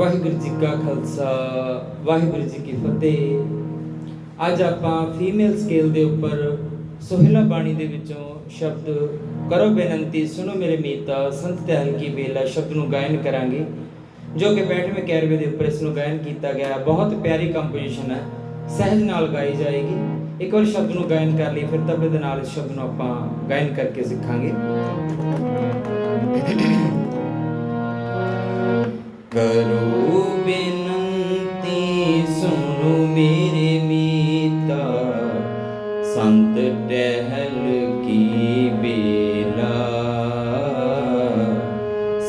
ਵਾਹਿਗੁਰੂ ਜੀ ਕਾ ਖਾਲਸਾ, ਵਾਹਿਗੁਰੂ ਜੀ ਕੀ ਫਤਿਹ। ਅੱਜ ਆਪਾਂ ਫੀਮੇਲ ਸਕੇਲ ਦੇ ਉੱਪਰ ਸੋਹਿਲਾ ਬਾਣੀ ਦੇ ਵਿੱਚੋਂ ਸ਼ਬਦ ਕਰੋ ਬੇਨੰਤੀ, ਸੁਣੋ ਮੇਰੇ ਮੀਤਾ, ਸੰਤ ਧਿਆਨ ਕੀ ਵੇਲਾ, ਸ਼ਬਦ ਨੂੰ ਗਾਇਨ ਕਰਾਂਗੇ। ਜੋ ਕਿ 65ਵੇਂ ਕੈਰਵੇ ਦੇ ਉੱਪਰ ਇਸ ਨੂੰ ਗਾਇਨ ਕੀਤਾ ਗਿਆ। ਬਹੁਤ ਪਿਆਰੀ ਕੰਪੋਜੀਸ਼ਨ ਹੈ। ਸਹਿਜ ਨਾਲ ਗਾਈ ਜਾਏਗੀ। ਇੱਕ ਵਾਰ ਸ਼ਬਦ ਨੂੰ ਗਾਇਨ ਕਰ ਲਈ, ਫਿਰ ਤਬਲੇ ਦੇ ਨਾਲ ਇਸ ਸ਼ਬਦ ਨੂੰ ਆਪਾਂ ਗਾਇਨ ਕਰਕੇ ਸਿੱਖਾਂਗੇ। ਕਰੋ ਬੇਨੰਤੀ ਸੁਣੋ ਮੇਰੇ ਮੀਤਾ। ਸੰਤ ਟਹਿਲ ਕੀ ਬੇਲਾ।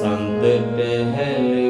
ਸੰਤ ਟਹਿਲ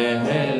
ਸੰਤ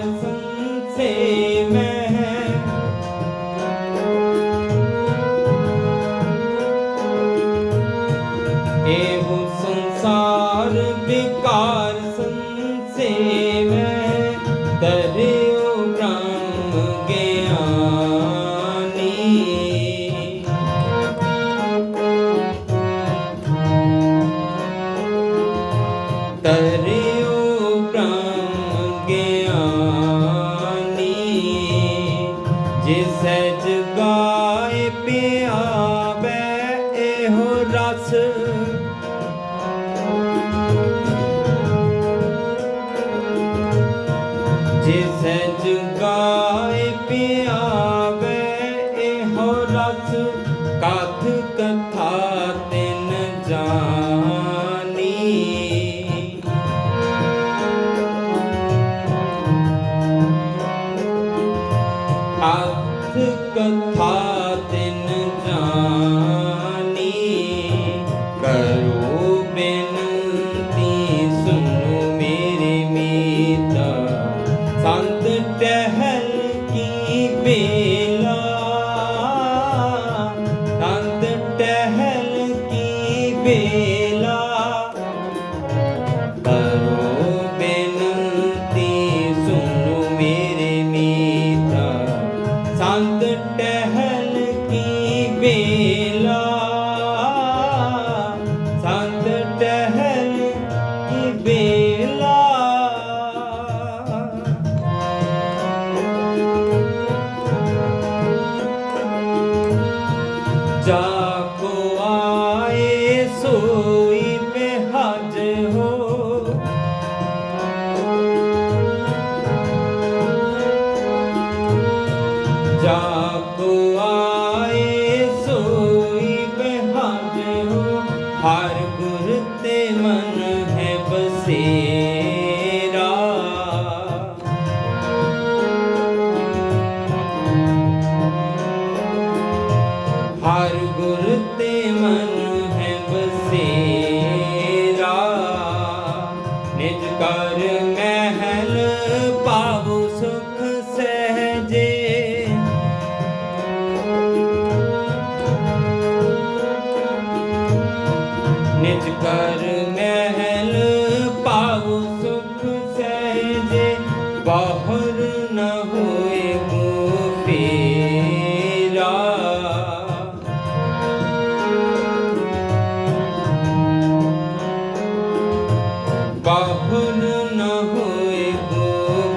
পাবন না হয়ে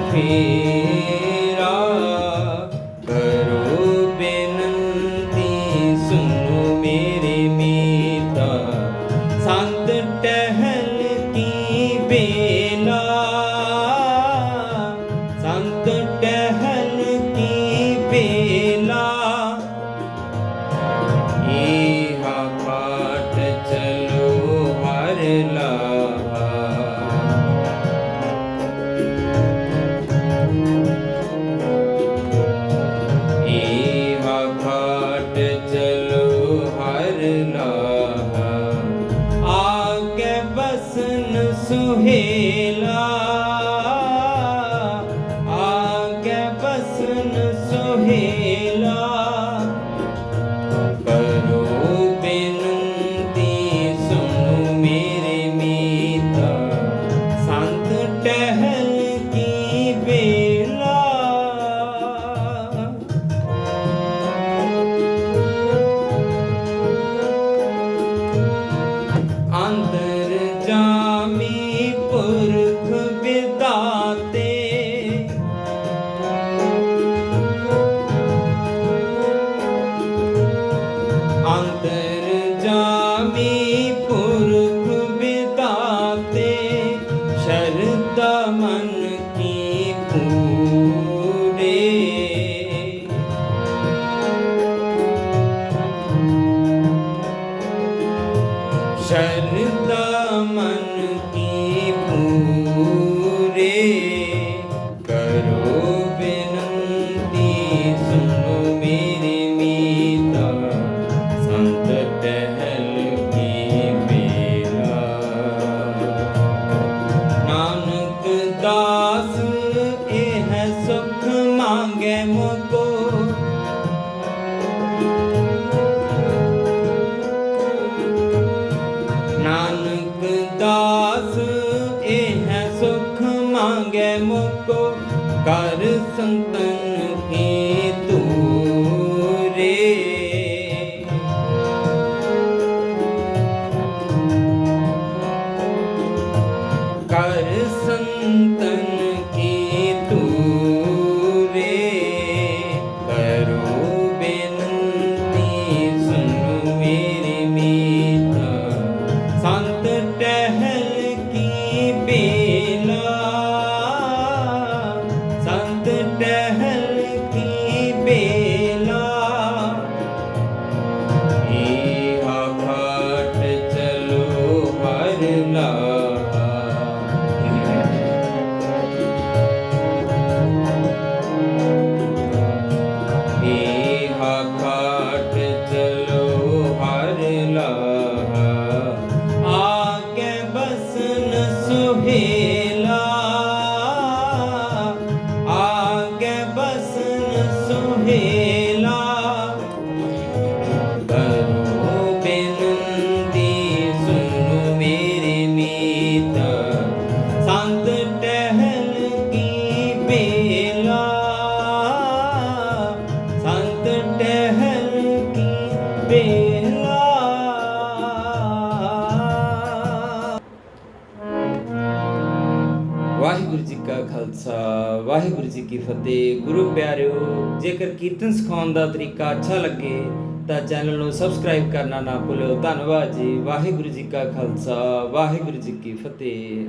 ফিরে ਸੁਹੇਲਾ me. ਕਰ ਬੇਲਾ ਵਾਹਿਗੁਰੂ ਜੀ ਕਾ ਖਾਲਸਾ, ਵਾਹਿਗੁਰੂ ਜੀ ਕੀ ਫਤਿਹ। ਗੁਰੂ ਪਿਆਰਿਓ, ਜੇਕਰ ਕੀਰਤਨ ਸਿਖਾਉਣ ਦਾ ਤਰੀਕਾ ਅੱਛਾ ਲੱਗੇ, ਤਾਂ ਚੈਨਲ ਨੂੰ ਸਬਸਕ੍ਰਾਈਬ ਕਰਨਾ ਨਾ ਭੁੱਲਿਓ ਧੰਨਵਾਦ ਜੀ। ਵਾਹਿਗੁਰੂ ਜੀ ਕਾ ਖਾਲਸਾ, ਵਾਹਿਗੁਰੂ ਜੀ ਕੀ ਫਤਿਹ।